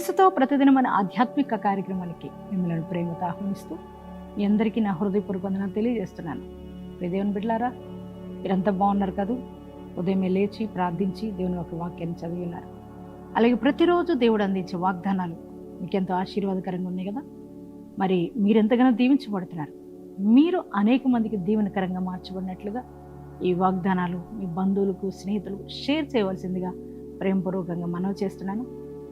యేసుతో ప్రతిదినం మన ఆధ్యాత్మిక కార్యక్రమానికి మిమ్మల్ని ప్రేమతో ఆహ్వానిస్తూ మీ అందరికీ నా హృదయపూర్వక వందనాలు తెలియజేస్తున్నాను. దేవుని బిడ్డలారా మీరంతా బాగున్నారు కదూ? ఉదయం లేచి ప్రార్థించి దేవుని ఒక వాక్యాన్ని చదివి ఉన్నారు. అలాగే ప్రతిరోజు దేవుడు అందించే వాగ్దానాలు మీకు ఎంతో ఆశీర్వాదకరంగా ఉన్నాయి కదా? మరి మీరెంతగానో దీవించబడుతున్నారు. మీరు అనేక మందికి దీవెనకరంగా మార్చబడినట్లుగా ఈ వాగ్దానాలు మీ బంధువులకు స్నేహితులకు షేర్ చేయవలసిందిగా ప్రేమపూర్వకంగా మనవి చేస్తున్నాను.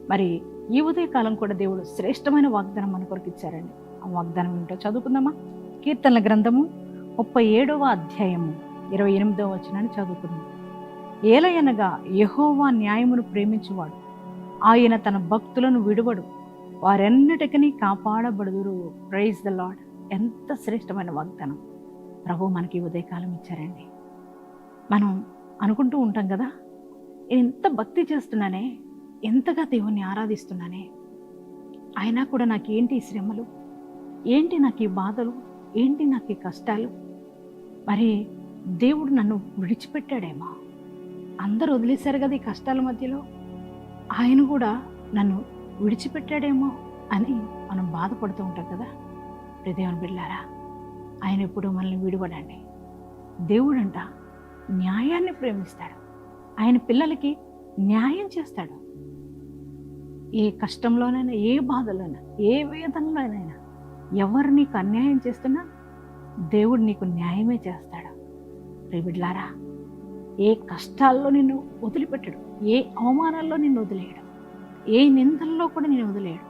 మరి ఈ ఉదయకాలం కూడా దేవుడు శ్రేష్టమైన వాగ్దానం మన కొరకు ఇచ్చారండి. ఆ వాగ్దానం ఏంటో చదువుకుందామా? కీర్తనల గ్రంథము ముప్పై ఏడవ అధ్యాయము ఇరవై ఎనిమిదవ వచనాన్ని చదువుకుందాం. ఏలయనగా యహోవా న్యాయమును ప్రేమించువాడు. ఆయన తన భక్తులను విడువడు. వారెన్నటికీ కాపాడబడుదురు. ప్రైజ్ ద లాడ్ ఎంత శ్రేష్టమైన వాగ్దానం. ప్రభు మనకి ఈ ఉదయకాలం ఇచ్చారండి. మనం అనుకుంటూ ఉంటాం కదా నేను ఎంత భక్తి చేస్తున్నానే ఎంతగా దేవుణ్ణి ఆరాధిస్తున్నానే? అయినా కూడా నాకేంటి ఈ శ్రమలు? ఏంటి నాకు ఈ బాధలు? ఏంటి నాకు ఈ కష్టాలు? మరి దేవుడు నన్ను విడిచిపెట్టాడేమో? అందరూ వదిలేశారు కదా ఈ కష్టాల మధ్యలో? ఆయన కూడా నన్ను విడిచిపెట్టాడేమో అని మనం బాధపడుతూ ఉంటాం కదా? ప్రదేవుని బిళ్ళారా ఆయన ఎప్పుడు మనల్ని విడిపడండి. దేవుడంట న్యాయాన్ని ప్రేమిస్తాడు. ఆయన పిల్లలకి న్యాయం చేస్తాడు. ఏ కష్టంలోనైనా ఏ బాధలోనైనా ఏ వేదనలోనైనా ఎవరు నీకు అన్యాయం చేస్తున్నా దేవుడు నీకు న్యాయమే చేస్తాడు. రేవిడ్లారా ఏ కష్టాల్లో నిన్ను వదిలిపెట్టడు ఏ అవమానాల్లో నిన్ను వదిలేయడు ఏ నిందల్లో కూడా నేను వదిలేయడు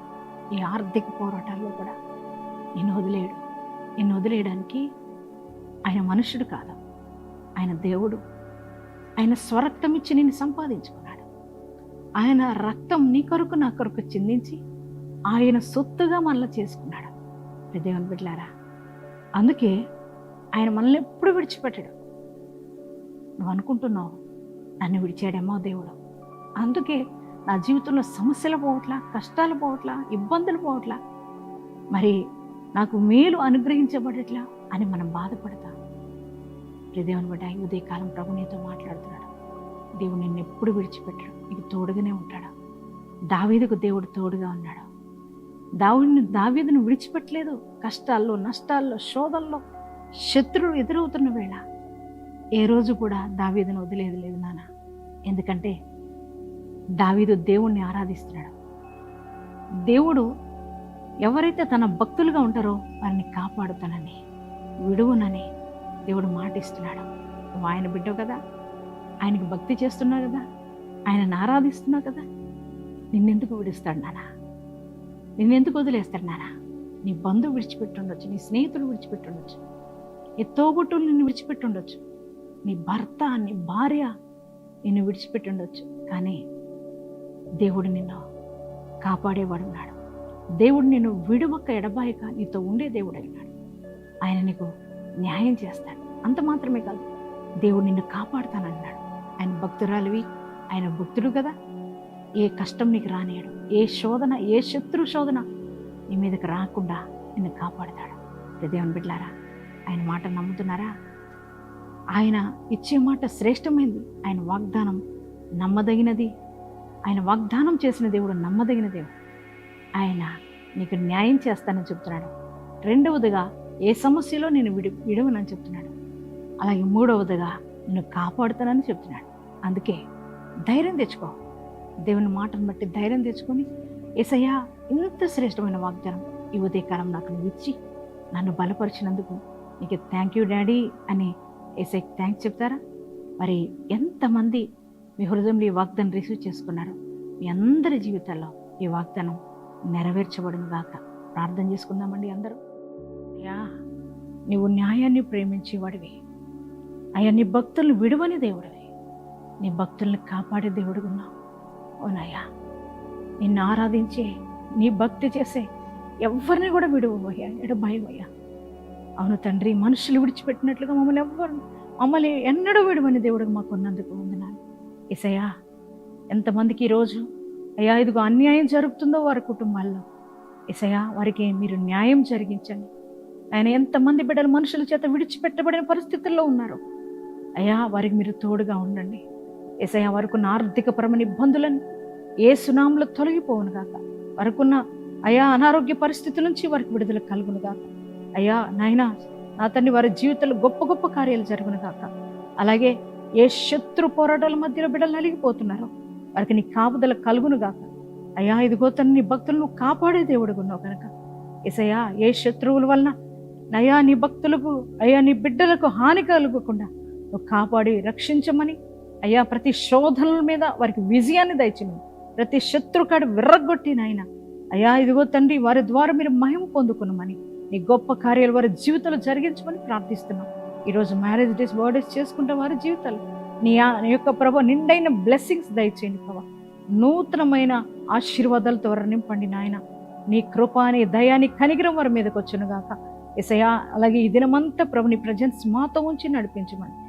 ఏ ఆర్థిక పోరాటాల్లో కూడా నిన్ను వదిలేయడు. నిన్ను వదిలేయడానికి ఆయన మనుషుడు కాదు ఆయన దేవుడు. ఆయన స్వరక్తం ఇచ్చి నిన్ను సంపాదించుకున్నాడు. ఆయన రక్తం నీ కొరకు నా కొరకు చిందించి ఆయన సొత్తుగా మనల్ని చేసుకున్నాడు. దేవుని బిడ్డారా అందుకే ఆయన మనల్ని ఎప్పుడు విడిచిపెట్టాడు. నువ్వు అనుకుంటున్నావు నన్ను విడిచాడేమో దేవుడు. అందుకే నా జీవితంలో సమస్యలు పోవట్లా కష్టాలు పోవట్లా ఇబ్బందులు పోవట్లా మరి నాకు మేలు అనుగ్రహించబడట్లా అని మనం బాధపడతాం. దేవుని బట్టి ఉదయకాలం ప్రభు నీతో మాట్లాడుతున్నాడు. దేవుడు నిన్ను ఎప్పుడు విడిచిపెట్టాడు. నీకు తోడుగానే ఉంటాడు? దావీదుకు దేవుడు తోడుగా ఉన్నాడు? దావుడిని దావీదును విడిచిపెట్టలేదు. కష్టాల్లో నష్టాల్లో శోధల్లో శత్రువు ఎదురవుతున్న వేళ ఏ రోజు కూడా దావీదును వదిలేదు లేదు నాన్న ఎందుకంటే దావీదు దేవుణ్ణి ఆరాధిస్తున్నాడు. దేవుడు ఎవరైతే తన భక్తులుగా ఉంటారో వారిని కాపాడుతానని విడువునని దేవుడు మాటిస్తున్నాడు. ఆయన బిడ్డవు కదా? ఆయనకు భక్తి చేస్తున్నావు కదా? ఆయనను ఆరాధిస్తున్నావు కదా? నిన్నెందుకు విడుస్తాడు నానా? నిన్నెందుకు వదిలేస్తాడు నానా? నీ బంధువు విడిచిపెట్టుండొచ్చు నీ స్నేహితుడు విడిచిపెట్టుండొచ్చు నీ తోబుట్టులు నిన్ను విడిచిపెట్టుండొచ్చు నీ భర్త నీ భార్య నిన్ను విడిచిపెట్టుండొచ్చు కానీ దేవుడు నిన్ను కాపాడేవాడు ఉన్నాడు. దేవుడు నిన్ను విడువక్క ఎడబాయక నీతో ఉండే దేవుడు అయినాడు ఆయన నీకు న్యాయం చేస్తాడు. అంత మాత్రమే కాదు దేవుడు నిన్ను కాపాడుతానన్నాడు. ఆయన భక్తురాలివి ఆయన భక్తుడు కదా. ఏ కష్టం నీకు రానియడు ఏ శోధన ఏ శత్రు శోధన నీ మీదకి రాకుండా నిన్ను కాపాడుతాడు. దేవుని బిడ్లారా ఆయన మాట నమ్ముతున్నారా? ఆయన ఇచ్చే మాట శ్రేష్టమైనది ఆయన వాగ్దానం నమ్మదగినది. ఆయన వాగ్దానం చేసిన దేవుడు నమ్మదగిన దేవుడు. ఆయన నీకు న్యాయం చేస్తానని చెప్తున్నాడు. రెండవదిగా ఏ సమస్యలో నేను విడి విడవనని చెప్తున్నాడు. అలాగే మూడవదిగా నిన్ను కాపాడుతానని చెప్తున్నాడు. అందుకే ధైర్యం తెచ్చుకో. దేవుని మాటను బట్టి ధైర్యం తెచ్చుకొని ఏసయ్యా ఇంత శ్రేష్టమైన వాగ్దానం ఈ ఉదయకాలం నాకు నువ్వు ఇచ్చి నన్ను బలపరిచినందుకు నీకు థ్యాంక్ యూ డాడీ అని ఏసై థ్యాంక్స్ చెప్తారా? మరి ఎంతమంది మీ హృదయంలో ఈ వాగ్దానం రిసీవ్ చేసుకున్నారు మీ అందరి జీవితాల్లో ఈ వాగ్దానం నెరవేర్చబడును గాక. ప్రార్థన చేసుకుందామండి అందరూ. యా నీవు న్యాయాన్ని ప్రేమించేవాడివి. అయ్యా నీ భక్తులను విడువని దేవుడివి. నీ భక్తుల్ని కాపాడే దేవుడు ఉన్నావు. అవునయ్యా నిన్ను ఆరాధించే నీ భక్తి చేసే ఎవరిని కూడా విడువయ్యా ఎడబాయవయ్యా అవును తండ్రి మనుషులు విడిచిపెట్టినట్లుగా మమ్మల్ని ఎవ్వరు మమ్మల్ని ఎన్నడూ విడువని దేవుడు మాకు ఉన్నందుకు వందనాలు. ఇసయ్యా ఎంతమందికి ఈరోజు అయ్యా ఇదిగో అన్యాయం జరుగుతుందో వారి కుటుంబాల్లో. ఇసయ్యా వారికి మీరు న్యాయం జరిగించండి. ఆయన ఎంతమంది బిడ్డలు మనుషుల చేత విడిచిపెట్టబడిన పరిస్థితుల్లో ఉన్నారు అయ్యా వారికి మీరు తోడుగా ఉండండి. ఎసయ్యా వారికున్న ఆర్థికపరమైన ఇబ్బందులను ఏ సునాములో తొలగిపోవును కాక వారికున్న అయా అనారోగ్య పరిస్థితుల నుంచి వారికి విడుదల కలుగును గాక. అయ్యా నాయన నా తండ్రి వారి జీవితంలో గొప్ప గొప్ప కార్యాలు జరుగును గాక. అలాగే ఏ శత్రు పోరాటాల మధ్యలో బిడ్డలు నలిగిపోతున్నారో వారికి నీ కాపుదల కలుగును గాక. అయ్యా ఇదిగో తన్ని నీ భక్తులను కాపాడే దేవుడు ఉన్నావు కనుక ఇసయ్యా ఏ శత్రువుల వలన నయా నీ భక్తులకు అయ్యా నీ బిడ్డలకు హాని కలుగకుండా నువ్వు కాపాడి రక్షించమని. అయ్యా ప్రతి శోధనల మీద వారికి విజయాన్ని దయచేయమని. ప్రతి శత్రుకాడు విర్రగొట్టి నాయన. అయ్యా ఇదిగో తండ్రి వారి ద్వారా మీరు మహిమ పొందుకున్నామని నీ గొప్ప కార్యాలు వారి జీవితాలు జరిగించమని ప్రార్థిస్తున్నాం. ఈరోజు మ్యారేజ్ డేస్ బర్త్డేస్ చేసుకుంటే వారి జీవితాలు. నీ ఆ- యొక్క ప్రభు నిండైన బ్లెస్సింగ్స్ దయచేయండి ప్రభా. నూతనమైన ఆశీర్వాదాలతో వారు నింపండి నాయన. నీ కృపాని దయాని కనిగిరం వారి మీదకి వచ్చును గాక. ఎసయా అలాగే ఈ దినమంతా ప్రభు నీ ప్రజెన్స్ మాతో ఉంచి నడిపించమని.